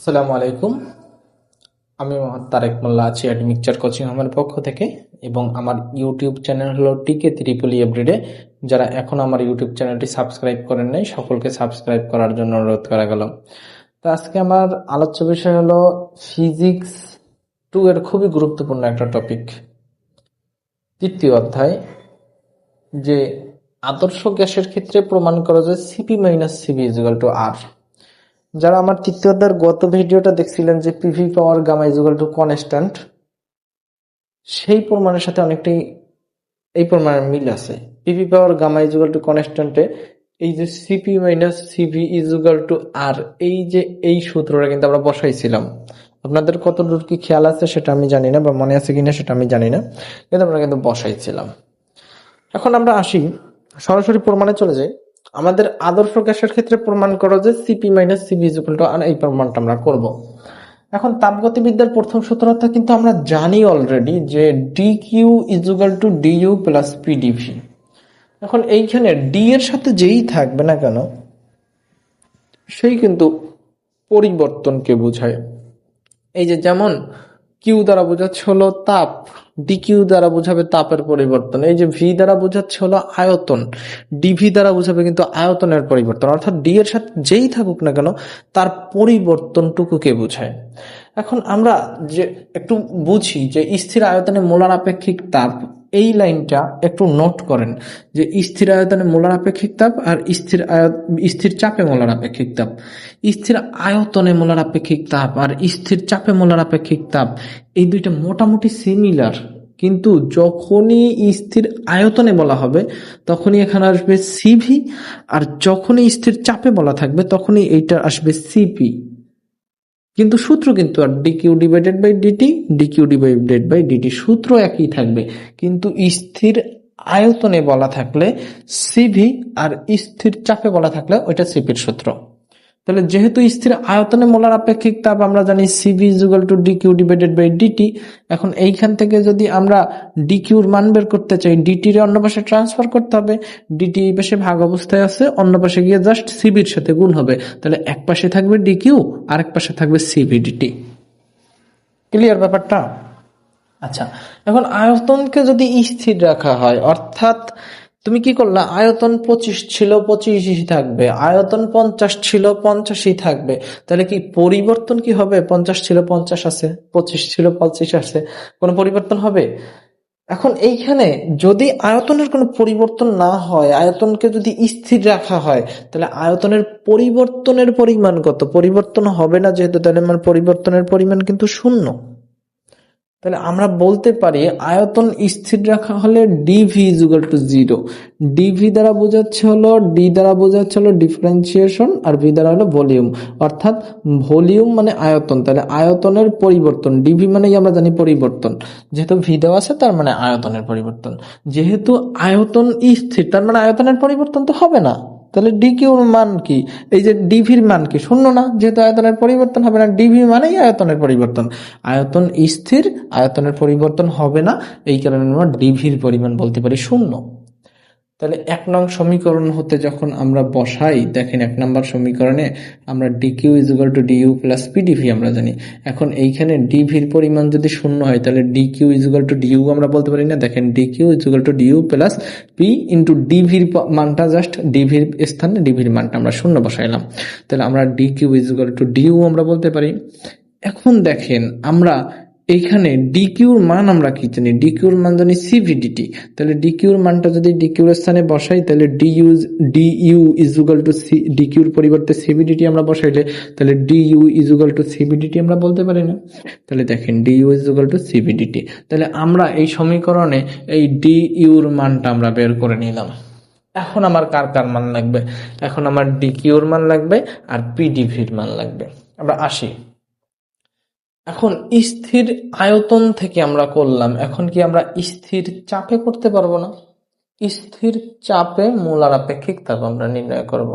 আসসালামু আলাইকুম। আমি মোহাম্মদ তারেক মোল্লা আছি অ্যাড মিক্সচার কোচিং আমার পক্ষ থেকে এবং আমার ইউটিউব চ্যানেল হলো টিকে ত্রিপুলি এভরিডে যারা এখন আমার ইউটিউব চ্যানেলটি সাবস্ক্রাইব করেন নাই, সকলকে সাবস্ক্রাইব করার জন্য অনুরোধ করা গেল। তো আজকে আমার আলোচ্য বিষয় হলো ফিজিক্স টু এর খুবই গুরুত্বপূর্ণ একটা টপিক তৃতীয় অধ্যায়, যে আদর্শ গ্যাসের ক্ষেত্রে প্রমাণ করা যায় CP minus CB equal to আর যারা আমার তৃতীয় অধ্যায়ের গত ভিডিওটা দেখছিলেন যে PV power gamma equal to constant সেই প্রমাণের সাথে অনেকটাই এই প্রমাণের মিল আছে। PV power gamma equal to কনস্ট্যান্টে এই যে CP minus CV equal to আর এই যে এই সূত্রটা কিন্তু আমরা বসাইছিলাম। আপনাদের কতদূর কি খেয়াল আছে সেটা আমি জানি না বা মনে আছে কিনা সেটা আমি জানি না, কিন্তু আমরা কিন্তু বসাইছিলাম। এখন আমরা আসি, সরাসরি প্রমাণে চলে যাই। আমাদের আদর্শ গ্যাসের ক্ষেত্রে প্রমাণ করো যে C P minus C V to R এই প্রমাণটা আমরা করব। এখন তাপগতিবিদ্যার প্রথম সূত্রটা কিন্তু আমরা জানি অলরেডি যে D Q equal to DU plus PDV এখন এইখানে ডি এর সাথে যেই থাকবে না কেন, সেই কিন্তু পরিবর্তনকে বোঝায়। এই যে যেমন কিউ দ্বারা বোঝাচ্ছে হলো তাপ ডি কিউ দ্বারা বোঝাবে তাপের পরিবর্তন। এই যে ভি দ্বারা বোঝাচ্ছে হলো আয়তন। ডিভি দ্বারা বোঝাবে কিন্তু আয়তনের পরিবর্তন। অর্থাৎ ডি এর সাথে যেই থাকুক না কেন, তার পরিবর্তনটুকুকে বোঝায়। এখন আমরা যে একটু বুঝি যে স্থির আয়তনে মোলার আপেক্ষিক তাপ, এই লাইনটা একটু নোট করেন যে স্থির আয়তনে মোলার আপেক্ষিক তাপ আর স্থির আয়ত স্থির চাপে মোলার আপেক্ষিক তাপ। স্থির আয়তনে মোলার আপেক্ষিক তাপ আর স্থির চাপে মোলার আপেক্ষিক তাপ এই দুইটা মোটামুটি সিমিলার কিন্তু যখনই স্থির আয়তনে বলা হবে, তখনই এখানে আসবে সিভি আর যখনই স্থির চাপে বলা থাকবে, তখনই এইটা আসবে সিপি কিন্তু সূত্র কিন্তু, আর DQ divided by DT DQ divided by DT সূত্র একই থাকবে। কিন্তু স্থির আয়তনে বলা থাকলে সিভি আর স্থির চাপে বলা থাকলে ওইটা সিপির সূত্র। তাহলে যেহেতু স্থির আয়তনে মোলার আপেক্ষিক তাপ, আমরা জানি CV equal to DQ divided by DT এখন এইখান থেকে যদি আমরা ডিকিউর মান বের করতে চাই ডিটির অন্য পাশে ট্রান্সফার করতে হবে ডিটি এই পাশে ভাগ অবস্থায় আছে, অন্য পাশে গিয়ে জাস্ট সিবির সাথে গুণ হবে। তাহলে এক পাশে থাকবে ডিকিউ আরেক পাশে থাকবে সিভি ডিটি ক্লিয়ার ব্যাপারটা? আচ্ছা এখন আয়তনকে যদি স্থির রাখা হয়, অর্থাৎ তুমি কি করলা? আয়তন পঁচিশ ছিল, পঁচিশই থাকবে। আয়তন পঞ্চাশ ছিল, পঞ্চাশই থাকবে। তাহলে কি পরিবর্তন কি হবে? পঞ্চাশ ছিল, পঞ্চাশ আছে। পঁচিশ ছিল, পঁচিশ আছে। কোনো পরিবর্তন হবে? এখন এইখানে যদি আয়তনের কোনো পরিবর্তন না হয়, আয়তনকে যদি স্থির রাখা হয়, তাহলে আয়তনের পরিবর্তনের পরিমাণ কত? পরিবর্তন হবে না যেহেতু, তাহলে আমার পরিবর্তনের পরিমাণ কিন্তু শূন্য। তাহলে আমরা বলতে পারি আয়তন স্থির রাখা হলে DV equal to zero DV দ্বারা বোঝাচ্ছে হলো ডি দ্বারা বোঝাচ্ছে হলো ডিফারেন্সিয়েশন আর ভি দ্বারা হলো ভলিউম অর্থাৎ ভলিউম মানে আয়তন। তাহলে আয়তনের পরিবর্তন ডিভি মানেই আমরা জানি পরিবর্তন। যেহেতু ভি দেওয়া আছে, তার মানে আয়তনের পরিবর্তন। যেহেতু আয়তন স্থির, তার মানে আয়তনের পরিবর্তন তো হবে না। তাহলে ডি ডিকিউর মান কি? এই যে ডিভির মান কি? শূন্য না? যেহেতু আয়তনের পরিবর্তন হবে না ডিভি মানেই আয়তনের পরিবর্তন। আয়তন স্থির, আয়তনের পরিবর্তন হবে না, এই কারণে আমরা ডিভির পরিমাণ বলতে পারি শূন্য। তাহলে এক নং সমীকরণ হতে যখন আমরা বসাই, দেখেন এক নম্বর সমীকরণে আমরা dq equal to du plus pdv আমরা জানি। এখন এইখানে ডিভির পরিমাণ যদি শূন্য হয়, তাহলে ডিকিউ ইজুগাল টু ডিইউ আমরা বলতে পারি না। দেখেন DQ equal to DU plus P into ডিভির মানটা জাস্ট ডিভির স্থানে ডিভির মানটা আমরা শূন্য বসাইলাম। তাহলে আমরা ডিকিউ ইজুগাল টু ডিইউ আমরা বলতে পারি। এখন দেখেন আমরা এইখানে ডিকিউর মান আমরা কি জানি? ডিকিউর মান জানি সিভিডিটি তাহলে ডিকিউর মানটা যদি ডিকিউর স্থানে বসাই, তাহলে du du equal to c ডিকিউর পরিবর্তে সিভিডিটি আমরা বসাইলে, তাহলে ডিইউ ইজুগাল টু সিভিডিটি আমরা বলতে পারি না। তাহলে দেখেন ডিইউ ইজুগাল টু সিভিডিটি তাহলে আমরা এই সমীকরণে এই ডি ইউর মানটা আমরা বের করে নিলাম। এখন আমার কার কার মান লাগবে? এখন আমার ডিকিউর মান লাগবে আর পিডিভির মান লাগবে। আমরা আসি। এখন স্থির আয়তন থেকে আমরা করলাম। এখন কি আমরা স্থির চাপে করতে পারব না? স্থির চাপে মোলার আপেক্ষিক তাপ আমরা নির্ণয় করব।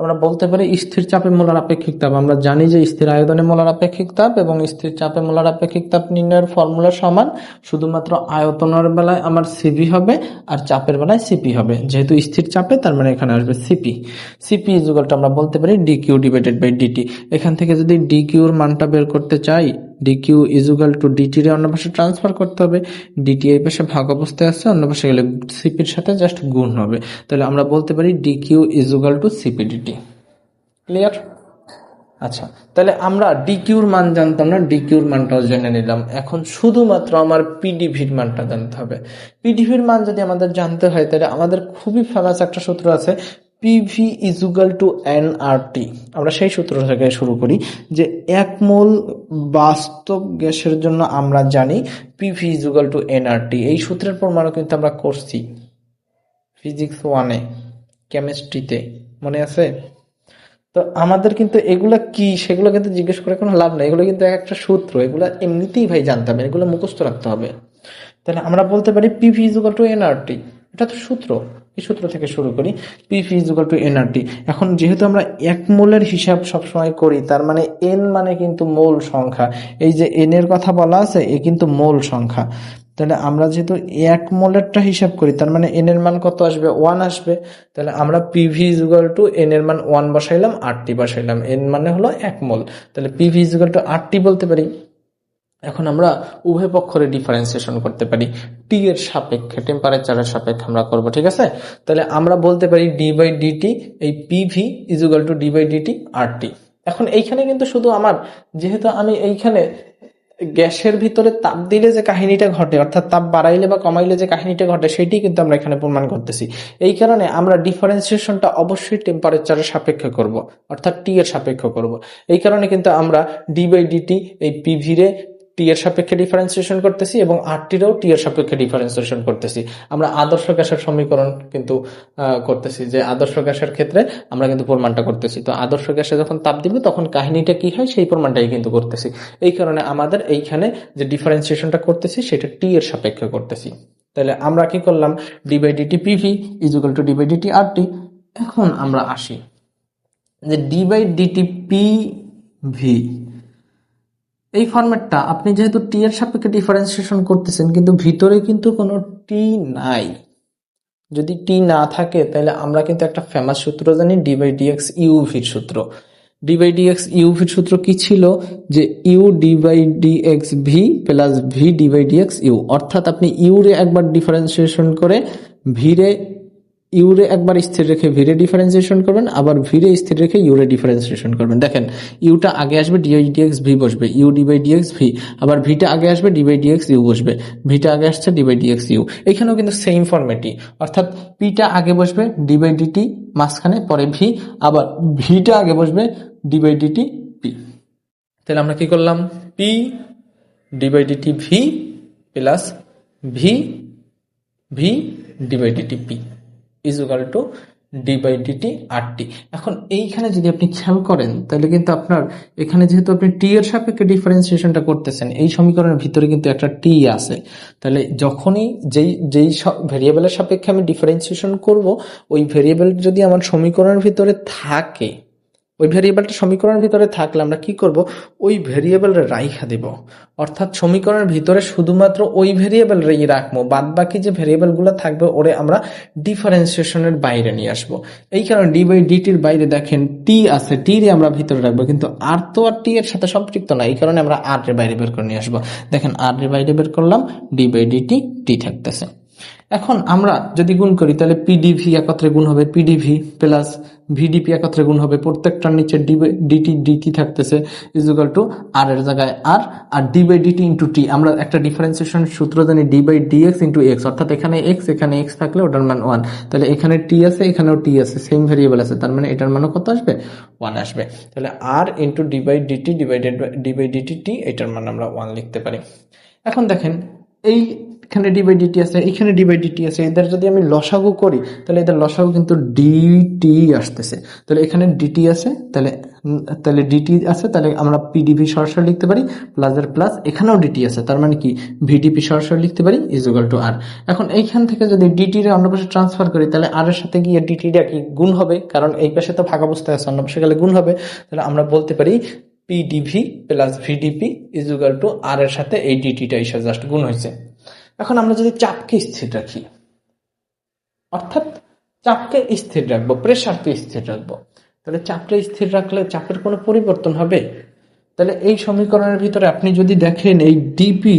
আমরা বলতে পারি স্থির চাপে মোলার আপেক্ষিক তাপ। আমরা জানি যে স্থির আয়তনে মোলার আপেক্ষিক তাপ এবং স্থির চাপে মোলার আপেক্ষিক তাপ নির্ণয়ের ফর্মুলা সমান। শুধুমাত্র আয়তনের বেলায় আমার সিভি হবে আর চাপের বেলায় সিপি হবে। যেহেতু স্থির চাপে, তার মানে এখানে আসবে সিপি সিপি ইজুগালটা আমরা বলতে পারি D Q divided by DT এখান থেকে যদি ডি কিউর মানটা বের করতে চাই D Q equal to DT রে অন্য পাশে ট্রান্সফার করতে হবে। ডিটি এই পাশে ভাগ অবস্থায় আছে, অন্য পাশে গেলে সিপির সাথে জাস্ট গুণ হবে। তাহলে আমরা বলতে পারি DQ equal to CP DT clear আচ্ছা তাহলে আমরা ডিকিউর মান জানতাম না ডিকিউর মানটাও জেনে নিলাম। এখন শুধুমাত্র আমার পিডিভির মানটা জানতে হবে। পিডিভির মান যদি আমাদের জানতে হয়, তাহলে আমাদের খুবই ফেমাস একটা সূত্র আছে PV equal to N R T আমরা সেই সূত্র থেকে শুরু করি যে এক মোল বাস্তব গ্যাসের জন্য আমরা জানি PV equal to N R T এই সূত্রের প্রমাণও কিন্তু আমরা করছি ফিজিক্স ওয়ানে কেমিস্ট্রিতে মনে আছে? তো আমাদের কিন্তু এগুলা কি? সেগুলো কিন্তু জিজ্ঞেস করে কোনো লাভ নেই। এগুলো কিন্তু এক একটা সূত্র। এগুলো এমনিতেই ভাই জানতে হবে। এগুলো মুখস্থ রাখতে হবে। তাহলে আমরা বলতে পারি পিভি ইজুগাল টু এনআরটি এটা তো সূত্র। এই সূত্র থেকে শুরু করি। পিভি ইজুগাল টু এনআরটি এখন যেহেতু আমরা এক মোলের হিসাব সবসময় করি, তার মানে এন মানে কিন্তু মোল সংখ্যা। এই যে এন এর কথা বলা আছে, এ কিন্তু মোল সংখ্যা। তাহলে আমরা যেহেতু এক মোলেরটা হিসাব করি, তার মানে এন এর মান কত আসবে? ওয়ান আসবে। তাহলে আমরা পিভি ইজুগাল টু এন এর মান ওয়ান বসাইলাম আটটি বসাইলাম। এন মানে হলো এক মোল। তাহলে পিভি ইজুগাল টু আটটি বলতে পারি। এখন আমরা উভয় পক্ষরে ডিফারেন্সিয়েশন করতে পারি। টি এর সাপেক্ষে টেম্পারেচারের সাপেক্ষে আমরা করব, ঠিক আছে? তাহলে আমরা বলতে পারি ডি বাই ডিটি এই PV equal to D by DT R T এখন এইখানে কিন্তু শুধু আমার, যেহেতু আমি এইখানে গ্যাসের ভিতরে তাপ দিলে যে কাহিনীটা ঘটে, অর্থাৎ তাপ বাড়াইলে বা কমাইলে যে কাহিনীটা ঘটে, সেটি কিন্তু আমরা এখানে প্রমাণ করতেছি। এই কারণে আমরা ডিফারেন্সিয়েশনটা অবশ্যই টেম্পারেচারের সাপেক্ষে করব, অর্থাৎ টি এর সাপেক্ষে করব। এই কারণে কিন্তু আমরা ডি বাই ডিটি এই পিভি রে টি এর সাপেক্ষে ডিফারেন্সিয়েশন করতেছি এবং আর টিরও টি এর সাপেক্ষে ডিফারেন্সিয়েশন করতেছি। আমরা আদর্শ গ্যাসের সমীকরণ কিন্তু করতেছি যে আদর্শ গ্যাসের ক্ষেত্রে আমরা কিন্তু প্রমাণটা করতেছি। তো আদর্শ গ্যাসে যখন তাপ দিবে, তখন কাহিনীটা কি হয়? সেই প্রমাণটাই কিন্তু করতেছি। এই কারণে আমাদের এইখানে যে ডিফারেন্সিয়েশনটা করতেছি, সেটা টি এর সাপেক্ষে করতেছি। তাহলে আমরা কি করলাম? D by DT PV equal to D by DT R T এখন আমরা আসি। যে D by DT P V এই ফরম্যাটটা আপনি যেহেতু টি এর সাপেক্ষে ডিফারেন্সিয়েশন করতেছেন, কিন্তু ভিতরে কিন্তু কোনো টি নাই। যদি টি না থাকে, তাহলে আমরা কিন্তু একটা ফেমাস সূত্র জানি ডি বাই ডিএক্স ইউভির সূত্র। ডি বাই ডিএক্স ইউভির সূত্র কি ছিল? যে U D by DX V plus V D by DX U অর্থাৎ আপনি ইউরে একবার ডিফারেন্সিয়েশন করে ভিরে ইউরে একবার স্থির রেখে ভিরে ডিফারেন্সিয়েশন করবেন, আবার ভিরে স্থির রেখে ইউরে ডিফারেন্সিয়েশন করবেন। দেখেন ইউটা আগে আসবে ডি ডিএক্স ভি বসবে, U D by DX V আবার ভিটা আগে আসবে ডি বাই ডিএক্স ইউ বসবে ভিটা আগে আসছে ডি বাই ডিএক্স ইউ এখানেও কিন্তু সেম ফর্মেটই অর্থাৎ পিটা আগে বসবে ডি বাই ডিটি মাঝখানে, পরে ভি আবার ভিটা আগে বসবে ডি বাই ডিটি পি তাহলে আমরা কি করলাম? P D by DT V plus V V D by DT P equal to D by DT R T এখন এইখানে যদি আপনি খেয়াল করেন, তাহলে কিন্তু আপনার এখানে যেহেতু আপনি টি এর সাপেক্ষে ডিফারেন্সিয়েশনটা করতেছেন, এই সমীকরণের ভিতরে কিন্তু একটা টি আছে। তাহলে যখনই যেই যেই ভেরিয়েবলের সাপেক্ষে আমি ডিফারেন্সিয়েশন করব, ওই ভেরিয়েবল যদি আমার সমীকরণের ভিতরে থাকে ওই ভেরিয়েবলটা সমীকরণের ভিতরে থাকলে আমরা কি করব? ওই ভেরিয়েবল রাইখা দেব। অর্থাৎ সমীকরণের ভিতরে শুধুমাত্র ওই ভেরিয়েবল রেই রাখব। বাদ বাকি যে ভেরিয়েবলগুলো থাকবে, ওরে আমরা ডিফারেন্সিয়েশনের বাইরে নিয়ে আসব। এই কারণে ডি বাই ডিটির বাইরে দেখেন টি আছে টি রে আমরা ভিতরে রাখব, কিন্তু আর তো আর টি এর সাথে সম্পৃক্ত না। এই কারণে আমরা আর এর বাইরে বের করে নিয়ে আসব। দেখেন আর এর বাইরে বের করলাম ডি বাই ডিটি টি থাকতেছে। এখন আমরা যদি গুণ করি, তাহলে পিডিভি একত্রে গুণ হবে পিডিভি প্লাস ভিডিপি একত্রে গুণ হবে। প্রত্যেকটার নিচে ডিটি ডিটি থাকতেছে ইজুগাল টু আর এর জায়গায় আর R D by DT into T আমরা একটা ডিফারেন্সিয়েশন সূত্র জানি D by DX into X অর্থাৎ এখানে এক্স এখানে এক্স থাকলে ওটার মান ওয়ান তাহলে এখানে টি আছে, এখানেও টি আছে সেম ভেরিয়েবল আছে। তার মানে এটার মানও কত আসবে? ওয়ান আসবে। তাহলে R into D by DT divided D by DT T এটার মান আমরা ওয়ান লিখতে পারি। এখন দেখেন এই এখানে ডি বাই ডিটি আছে, এইখানে ডি বাই ডিটি আছে, এদের যদি আমি লসাগু করি, তাহলে এদের লসাগু কিন্তু ডিটি আসতেছে। তাহলে এখানে ডিটি আছে, তাহলে তাহলে ডিটি আছে, তাহলে আমরা পিডিপি সরাসরি লিখতে পারি প্লাসের প্লাস এখানেও ডিটি আছে, তার মানে কি? ভিডিপি সরাসরি লিখতে পারি ইজুগাল টু আর এখন এইখান থেকে যদি ডিটি রে অন্য পাশে ট্রান্সফার করি, তাহলে আর এর সাথে গিয়ে ডিটিটা কি গুণ হবে? কারণ এই পাশে তো ফাঁকা অবস্থায় আছে, অন্য পাশে গেলে গুণ হবে। তাহলে আমরা বলতে পারি PDV plus VDP equal to R এর সাথে এই ডিটিটা এসে জাস্ট গুণ হয়েছে। এখন আমরা যদি চাপকে স্থির রাখি, অর্থাৎ চাপকে স্থির রাখব প্রেশারকে স্থির রাখব, তাহলে চাপটা স্থির রাখলে চাপের কোনো পরিবর্তন হবে? তাহলে এই সমীকরণের ভিতরে আপনি যদি দেখেন এই ডিপি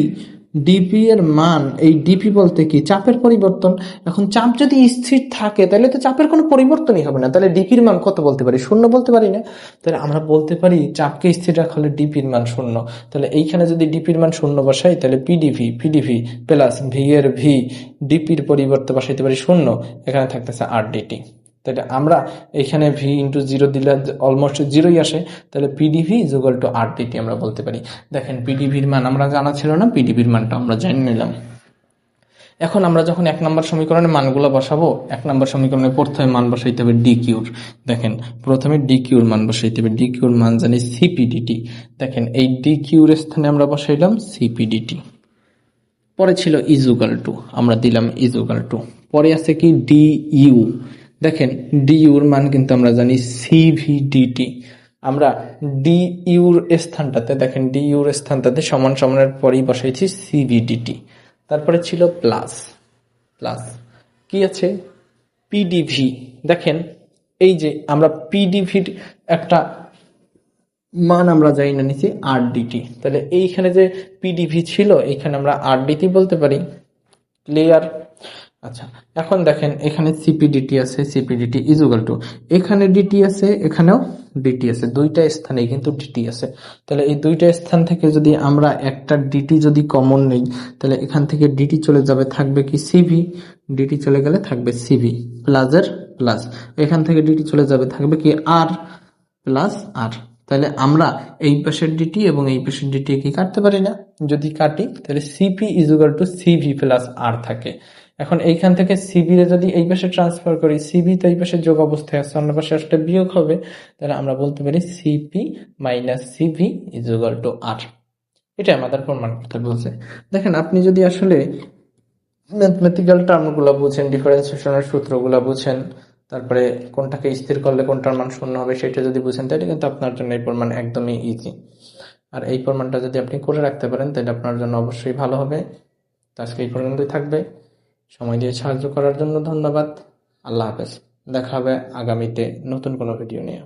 ডিপি এর মান, এই ডিপি বলতে কি? চাপের পরিবর্তন। এখন চাপ যদি স্থির থাকে, তাহলে তো চাপের কোনো পরিবর্তনই হবে না। তাহলে ডিপির মান কত বলতে পারি? শূন্য বলতে পারি না? তাহলে আমরা বলতে পারি চাপকে স্থির রাখা হলে ডিপির মান শূন্য। তাহলে এইখানে যদি ডিপির মান শূন্য বসাই, তাহলে পিডিভি পিডিভি প্লাস ভি এর ভি ডিপির পরিবর্তে বসাইতে পারি শূন্য। এখানে থাকতেছে আর ডিটি তাহলে আমরা এখানে ভি ইন্টু জিরো দিলে অলমোস্ট জিরোই আসে, তাহলে pdv equal to R dt আমরা বলতে পারি। দেখেন পিডিভির মান আমরা জানা ছিল না পিডিভির মানটা আমরা জেনে নিলাম। এখন আমরা যখন এক নম্বর সমীকরণে মানগুলো বসাবো, এক নম্বর সমীকরণে প্রথমে মান বসাইতে হবে ডি কিউর দেখেন, প্রথমে ডি কিউর মান বসাইতে হবে। ডি কিউর মান জানি সিপিডিটি দেখেন, এই ডি কিউর স্থানে আমরা বসাইলাম সিপিডিটি পরে ছিল ইজুগাল টু আমরা দিলাম ইজুগাল টু পরে আছে কি ডি ইউ দেখেন ডি ইউর মান কিন্তু আমরা জানি সিভিডিটি আমরা ডি ইউর স্থানটাতে, দেখেন ডি ইউর স্থানটাতে সমান সমানের পরেই বসাইছি সিভিডিটি তারপরে ছিল প্লাস প্লাস কি আছে? পিডিভি দেখেন, এই যে আমরা পিডিভির একটা মান আমরা যাই না, নিচে আর ডিটি তাহলে এইখানে যে পিডিভি ছিল, এইখানে আমরা আর ডিটি বলতে পারি। ক্লিয়ার আচ্ছা এখন দেখেন এখানে সিপিডিটি আছে সিপিডিটি ইজুগাল টু এখানে ডিটি আছে এখানেও ডিটি আছে দুইটা স্থানে কিন্তু ডিটি আছে তাহলে এই দুইটা স্থান থেকে যদি আমরা একটা ডিটি যদি কমন নেই তাহলে এখান থেকে ডিটি চলে যাবে থাকবে কি সিভি ডিটি চলে গেলে থাকবে সিভি প্লাসের প্লাস এখান থেকে ডিটি চলে যাবে থাকবে কি আর প্লাস আর তাহলে আমরা এই পাশের ডিটি এবং এই পাশের ডিটি কি কাটতে পারি না যদি কাটি তাহলে CP equal to CV plus R থাকে এখন এইখান থেকে সিবি রে যদি এই পাশে ট্রান্সফার করি সিবি তো এই পাশে যোগ অবস্থায় আছে, অন্য পাশে আসলে বিয়োগ হবে, তাহলে আমরা বলতে পারি CP minus CV is to R এটা আমাদের প্রমাণ করতে বলছে। দেখেন, আপনি যদি আসলে ম্যাথমেটিক্যাল টার্মগুলো বুঝেন ডিফারেন্সিয়েশনের সূত্রগুলো বুঝেন, তারপরে কোনটাকে স্থির করলে কোনটার মান শূন্য হবে সেটা যদি বুঝেন, তাহলে কিন্তু আপনার জন্য এই প্রমাণ একদমই ইজি আর এই প্রমাণটা যদি আপনি করে রাখতে পারেন, তাহলে আপনার জন্য অবশ্যই ভালো হবে। তো আজকে এই পর্যন্তই থাকবে। সময় দিয়ে সাহায্য করার জন্য ধন্যবাদ। আল্লাহ হাফেজ। দেখা হবে আগামীতে নতুন কোনো ভিডিও নিয়ে।